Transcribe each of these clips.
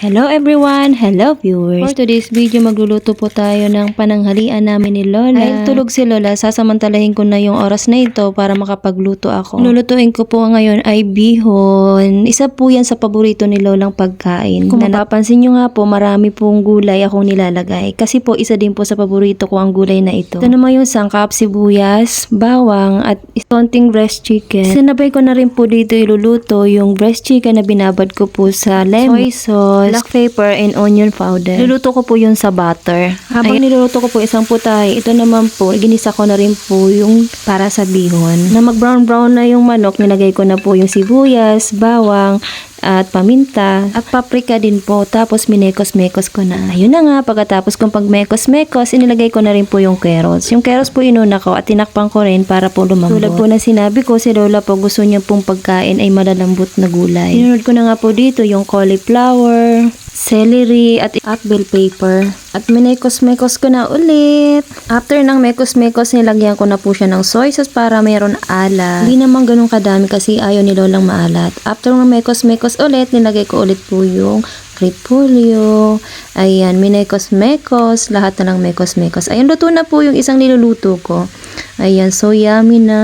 Hello everyone! Hello viewers! For today's video, magluluto po tayo ng pananghalian namin ni Lola. Ay, tulog si Lola. Sasamantalahin ko na yung oras na ito para makapagluto ako. Lulutuin ko po ngayon ay bihon. Isa po yan sa paborito ni Lolang pagkain. Kung mapapansin nyo nga po, marami pong gulay akong nilalagay. Kasi po, isa din po sa paborito ko ang gulay na ito. Ito naman yung sangkap, sibuyas, bawang, at konting breast chicken. Sinabay ko na rin po dito iluluto yung breast chicken na binabad ko po sa lemon, soy sauce, black pepper, and onion powder. Luluto ko po yun sa butter. Habang niluluto ko po isang putay, ito naman po, ginisa ko na rin po yung para sa bihon. Na mag-brown brown na yung manok, nilagay ko na po yung sibuyas, bawang, at paminta at paprika din po tapos minekos-mekos ko na. Ayun na nga, pagkatapos kong pagmekos-mekos, inilagay ko na rin po yung carrots. Yung carrots po inuna ko at tinakpan ko rin para po lumambot. Tulad po na sinabi ko, si Lola po gusto niya pong pagkain ay malalambot na gulay. Sinunod ko na nga po dito yung cauliflower, celery at, at bell pepper. At minekos-mekos ko na ulit. After ng mekos-mekos, nilagyan ko na po siya ng soy sauce para mayroon alat. Hindi naman ganun kadami kasi ayaw ni Lolang maalat. After ng mekos-mekos ulit, nilagay ko ulit po yung repolyo. Ayan, minekos-mekos. Lahat na ng mekos-mekos. Ayan, luto na po yung isang niluluto ko. Ayan, so yummy na.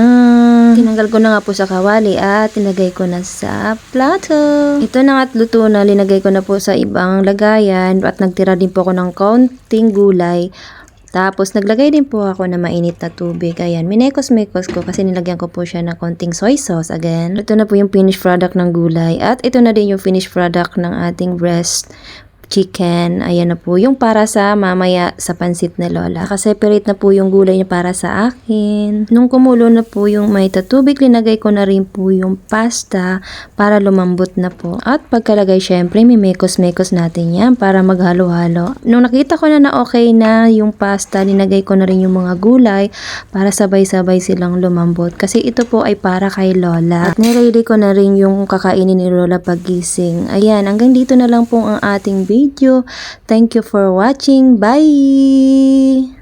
Tinanggal ko na nga po sa kawali at tinagay ko na sa plato. Ito na nga't luto na. Linagay ko na po sa ibang lagayan at nagtira din po ako ng kaunting gulay. Tapos, naglagay din po ako na mainit na tubig. Ayan, minekos-mekos ko kasi nilagyan ko po siya ng konting soy sauce. Again, ito na po yung finished product ng gulay. At ito na din yung finished product ng ating breast chicken. Ayan na po yung para sa mamaya sa pansit na lola. Nakaseparate na po yung gulay niya para sa akin. Nung kumulo na po yung may tatubig, linagay ko na rin po yung pasta para lumambot na po. At pagkalagay, syempre, may mekos-mekos natin yan para maghalo-halo. Nung nakita ko na na okay na yung pasta, linagay ko na rin yung mga gulay para sabay-sabay silang lumambot. Kasi ito po ay para kay lola. At niready ko na rin yung kakainin ni lola pagising. Ayan, hanggang dito na lang po ang ating video. Thank you for watching. Bye!